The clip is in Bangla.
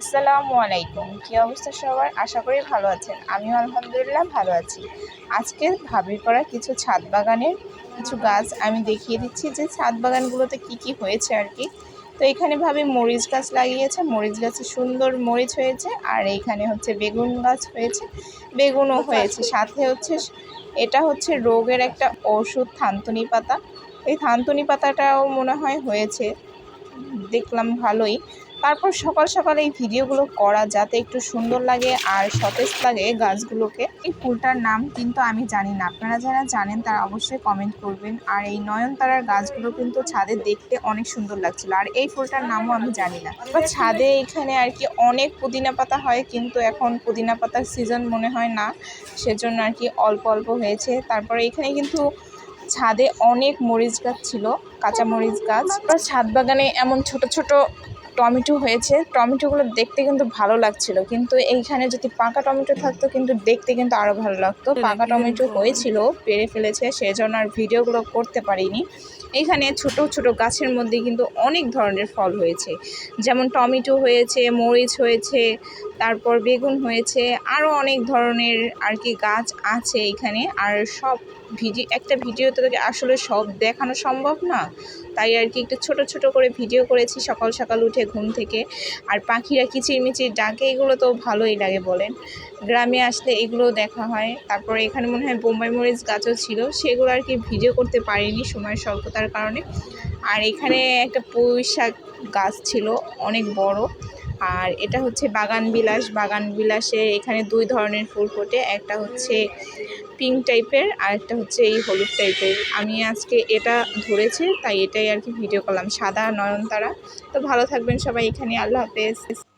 আসসালামু আলাইকুম। কী অবস্থা সবার? আশা করি ভালো আছেন। আমিও আলহামদুলিল্লাহ ভালো আছি। আজকে ভাবির করা কিছু ছাদ বাগানের কিছু গাছ আমি দেখিয়ে দিচ্ছি যে ছাদ বাগানগুলোতে কি কি হয়েছে আর কি। তো এখানে ভাবি মরিচ গাছ লাগিয়েছে। মরিচ গাছে সুন্দর মরিচ হয়েছে আর এইখানে হচ্ছে বেগুন গাছ হয়েছে। বেগুনও হয়েছে। সাথে হচ্ছে এটা হচ্ছে রোগের একটা ওষুধ, থানতুনি পাতা। এই থানতুনি পাতাটাও মনে হয় হয়েছে। দেখলাম ভালোই। তারপর সকাল সকাল এই ভিডিওগুলো করা যাতে একটু সুন্দর লাগে আর সতেজ লাগে গাছগুলোকে। এই ফুলটার নাম কিন্তু আমি জানি না। আপনারা যারা জানেন তারা অবশ্যই কমেন্ট করবেন। আর এই নয়নতারার গাছগুলো কিন্তু ছাদে দেখতে অনেক সুন্দর লাগছিল। আর এই ফুলটার নামও আমি জানি না। এবার ছাদে এখানে আর কি অনেক পুদিনা পাতা হয়, কিন্তু এখন পুদিনা পাতার সিজন মনে হয় না। সেজন্য আর কি অল্প অল্প হয়েছে। তারপরে এখানে কিন্তু ছাদে অনেক মরিচ গাছ ছিল কাঁচা মরিচ গাছ ছাদ বাগানে এমন ছোট ছোট টমেটো হয়েছে। টমেটোগুলো দেখতে কিন্তু ভালো লাগছিল। কিন্তু এইখানে যদি পাকা টমেটো থাকতো কিন্তু দেখতে কিন্তু আরও ভালো লাগতো। পাকা টমেটো হয়েছিল পেরে ফেলেছে সেজন্য আর ভিডিওগুলো করতে পারিনি। এখানে ছোট ছোট গাছের মধ্যে কিন্তু অনেক ধরনের ফল হয়েছে। যেমন টমেটো হয়েছে মরিচ হয়েছে তারপর বেগুন হয়েছে আরও অনেক ধরনের আর কি গাছ আছে এখানে। আর সব ভিডিও, একটা ভিডিওতে তো আসলে সব দেখানো সম্ভব না। তাই আর কি একটু ছোট ছোট করে ভিডিও করেছি সকাল সকাল উঠে ঘুম থেকে। আর পাখিরা কিচিরমিচির ডাকে, এগুলো তো ভালোই লাগে বলেন। গ্রামে আসলে এগুলো দেখা হয়। তারপরে এখানে মনে হয় বোম্বাই মরিচ গাছও ছিল। সেগুলো আর কি ভিডিও করতে পারিনি সময়ের স্বল্পতার কারণে। আর এখানে একটা পুঁই শাক গাছ ছিল, অনেক বড়। আর এটা হচ্ছে বাগান বিলাস। বাগান বিলাসে এখানে দুই ধরনের ফুল ফোটে। একটা হচ্ছে পিঙ্ক টাইপের আর একটা হচ্ছে এই হলুদ টাইপের। আমি আজকে এটা ধরেছি, তাই এটাই আর কি ভিডিও করলাম। সাদা নয়নতারা। তো ভালো থাকবেন সবাই এখানে। আল্লাহ হাফেজ।